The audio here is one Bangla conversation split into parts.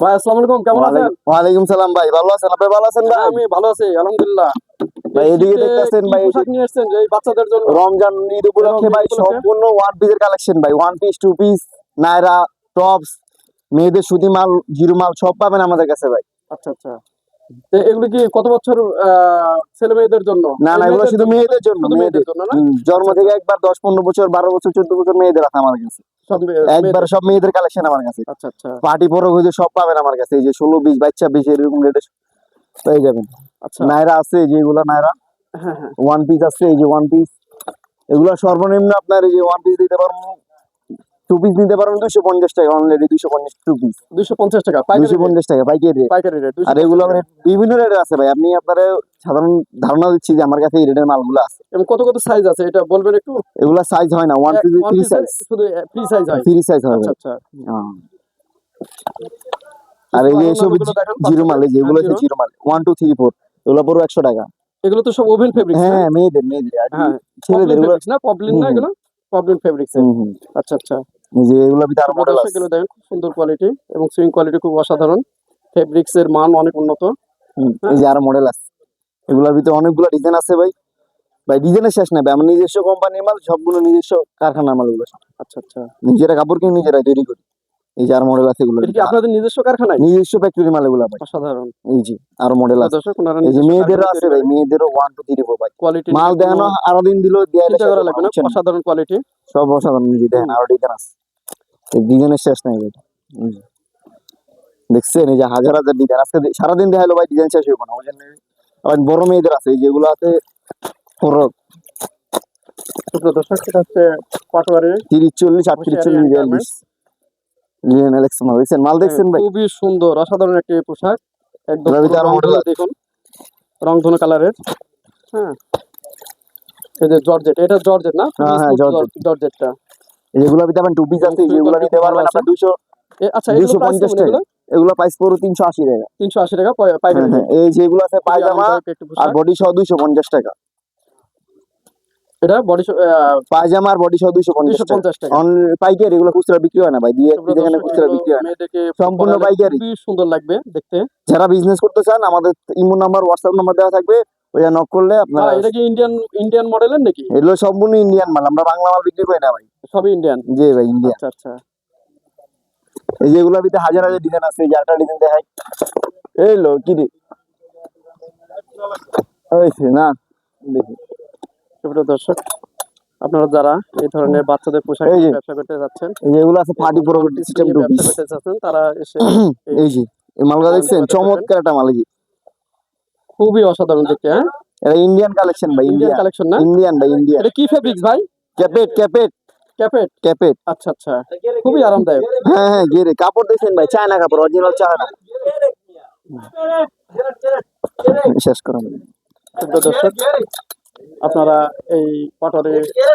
ভাই আসসালামু আলাইকুম কেমন আছেন? ওয়া আলাইকুম সালাম ভাই ভালো আছেন আপনি ভালো আছেন ভাই? আমি ভালো আছি আলহামদুলিল্লাহ। ভাই, এদিকে দেখতেছেন ভাই, পোশাক নিয়ে আসছেন যে বাচ্চাদের জন্য? রমজান ঈদ উপলক্ষে ভাই সম্পূর্ণ ওয়ান পিসের কালেকশন ভাই one piece two piece Nayra tops মেয়েদের সুতি মাল জিরো মাল সব পাবেন আমাদের কাছে ভাই। আচ্ছা আচ্ছা। এগুলো কি কত বছর ছেলে মেয়েদের জন্য? না না এগুলো শুধু মেয়েদের জন্য মেয়েদের জন্য না? জন্ম থেকে একবার দশ পনেরো বছর বারো বছর চোদ্দ বছর মেয়েদের আছে আমার কাছে। একবার। সব মেয়েদের কালেকশন আমার কাছে। আচ্ছা আচ্ছা। পার্টি পরে হইতে সব পাবেন আমার কাছে এই যে ষোলো বিশ বাচ্চা বিশ এরকম রেটে পেয়ে যাবেন। আচ্ছা। নায়রা আছে এই যে নায়রা। হ্যাঁ হ্যাঁ। ওয়ান পিস আছে এই যে ওয়ান পিস এগুলা সর্বনিম্ন আপনার এই যে ওয়ান পিস দিতে পারব টু পিস দিতে পারবেন দুইশো পঞ্চাশ টাকা দুইশো পঞ্চাশ টু পিস দুইশো পঞ্চাশ টাকা rate, পঞ্চাশ টাকা পাইকারি রেট। পাইকারি রেট আর এগুলো বিভিন্ন রেটের আছে ভাই আপনি আপনার সাধারণ ধারণা দিচ্ছি যে আমার কাছে এই রেটের মালগুলো আছে। এবং কত কত সাইজ আছে এটা বলবেন একটু? এগুলা সাইজ হয় না ওয়ান One থ্রি সাইজ শুধু ফ্রি সাইজ হয়। সাইজ হবে। আচ্ছা আচ্ছা। হ্যাঁ। আর এই যে দেখান, জিরো মাল এই যে এগুলো হ্যাঁ, হচ্ছে জিরো মাল। ওয়ান টু থ্রি ফোর এগুলো পুরো একশো টাকা। এগুলো তো সব ওভেন ফেব্রিক্স হ্যাঁ মেয়েদের মেয়েদের। হ্যাঁ। ছেলেদের এগুলো না? পপলিন না এগুলো? Poplin fabrics. আচ্ছা আচ্ছা। যে এগুলো ভিতরে আরও মডেল আছে। এগুলো দেখেন খুব সুন্দর কোয়ালিটি এবং সুইং কোয়ালিটি খুব অসাধারণ। ফেব্রিক্স এর মান অনেক উন্নত। হুম, এই যে আরও মডেল আছে। এগুলোর ভিতরে অনেকগুলো ডিজাইন আছে ভাই। ভাই ডিজাইনের শেষ নাই আমার নিজস্ব কোম্পানির মাল সবগুলো নিজস্ব কারখানার মাল এগুলো আচ্ছা আচ্ছা। নিজেরা কাপড় কিনে নিজেরাই তৈরি করি। এই যে আরও মডেল আছে এগুলো। কি আপনাদের নিজস্ব কারখানায়? নিজস্ব ফ্যাক্টরি মাল এগুলো ভাই অসাধারণ। এই যে আরও মডেল আছে। এই যে মেয়েদেরও আছে ভাই মেয়েদেরও ওয়ান টু থ্রি ফোর ভাই কোয়ালিটি মাল দেখানো আরও দিন দিল দিয়ে চিন্তা করা লাগবে না? অসাধারণ কোয়ালিটি সব অসাধারণ নিজে দেখেন আরও ডিজাইন আছে এই ডিজাইনের শেষ নাই ভাই দেখছেন এই যে হাজার হাজার ডিজাইন আজকে সারাদিন দেখাইলো ভাই ডিজাইন শেষ হইব না ওই জন্য আবার বড় মেয়েদের আছে এই যেগুলো আছে ফরক দর্শক এটা হচ্ছে পাটোয়ারির তিরিশ চল্লিশ আটত্রিশ চল্লিশ বিয়াল্লিশ। Garments। লিয়েন দেখছেন? মাল দেখছেন ভাই? হ্যাঁ, খুবই সুন্দর অসাধারণ একটি পোশাক। একদম দেখুন। রংধনু কালারের। হ্যাঁ। এই যে জর্জেট এটা জর্জেট না? হ্যাঁ, হ্যাঁ, জর্জেট। জর্জেটটা। যেগুলো ভিতরে আপনি টু পিস আছে যেগুলো নিতে পারবেন আপনার দুশো এ, আচ্ছা দুশো এগুলো প্রাইস পঞ্চাশ এগুলো? প্রাইস পড়ো তিনশো আশি টাকা। তিনশো আশি টাকা পাই- পাইকারি হ্যাঁ। হ্যাঁ, এই যেগুলো আছে পায়জামা আর বডি সহ দুইশো পঞ্চাশ টাকা। এটা বডি পায়জামা আর বডি সহ দুইশো পঞ্চাশ টাকা। পাইকারি এগুলো খুচরা বিক্রি হয় না ভাই দিয়ে খুচরা বিক্রি হয় না। সম্পূর্ণ পাইকারি। সুন্দর লাগবে দেখতে। যারা বিজনেস করতে চান আমাদের ইমো নাম্বার হোয়াটসঅ্যাপ নাম্বার দেওয়া থাকবে ওইটা নক করলে আপনার এটা কি ইন্ডিয়ান ইন্ডিয়ান মডেলের নাকি? এগুলো সম্পূর্ণ ইন্ডিয়ান মাল আমরা বাংলা মাল বিক্রি করি না ভাই। সবই ইন্ডিয়ান জি ভাই ইন্ডিয়ান আচ্ছা আচ্ছা। এই যে এগুলোর ভিতরে হাজার হাজার ডিজাইন আছে এই যে একটা ডিজাইন দেখাই। এই লো কি রে না দেখি। সুপ্রিয় দর্শক আপনারা যারা এই ধরনের বাচ্চাদের পোশাক ব্যবসা করতে যাচ্ছেন এই যে আছে পার্টি প্রোগ্রাম সিস্টেম ব্যবসা করতে চাচ্ছেন তারা এসে এই যে এই মালগুলো দেখছেন? চমৎকার একটা মাল এই যে। খুবই অসাধারণ দেখতে হ্যাঁ? এটা ইন্ডিয়ান কালেকশন ভাই ইন্ডিয়ান ইন্ডিয়ান কালেকশন না? ইন্ডিয়ান ভাই ইন্ডিয়ান এটা কি ফেব্রিক্স ভাই? ক্যাপেট ক্যাপেট ক্যাপেট ক্যাপেট আচ্ছা আচ্ছা। খুবই আরামদায়ক। হ্যাঁ হ্যাঁ গেরে কাপড় দেখছেন ভাই? চায়না কাপড় অরিজিনাল চায়না শেষ করুন দর্শক আপনারা এই পটরে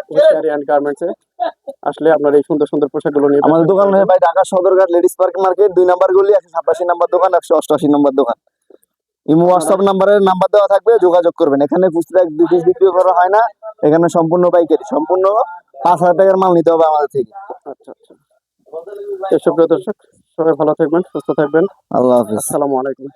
হুশিয়ারি অ্যান্ড গার্মেন্টসে আসলে আপনার এই সুন্দর সুন্দর পোশাকগুলো নিয়ে আমাদের দোকান হয় ভাই Dhaka Sadarghat ladies park market দুই নাম্বার গলি একশো সাতাশি নাম্বার দোকান একশো অষ্টআশি নাম্বার দোকান। ইমো হোয়াটসঅ্যাপ নাম্বারের নাম্বার দেওয়া থাকবে যোগাযোগ করবেন। এখানে খুচরা এক দুই পিস বিক্রি করা হয় না এখানে সম্পূর্ণ পাইকারি সম্পূর্ণ পাঁচ হাজার টাকার মাল নিতে হবে আমাদের থেকে। আচ্ছা আচ্ছা। সুপ্রিয় দর্শক সবাই ভালো থাকবেন সুস্থ থাকবেন। আল্লাহ হাফিজ। আসসালামু আলাইকুম।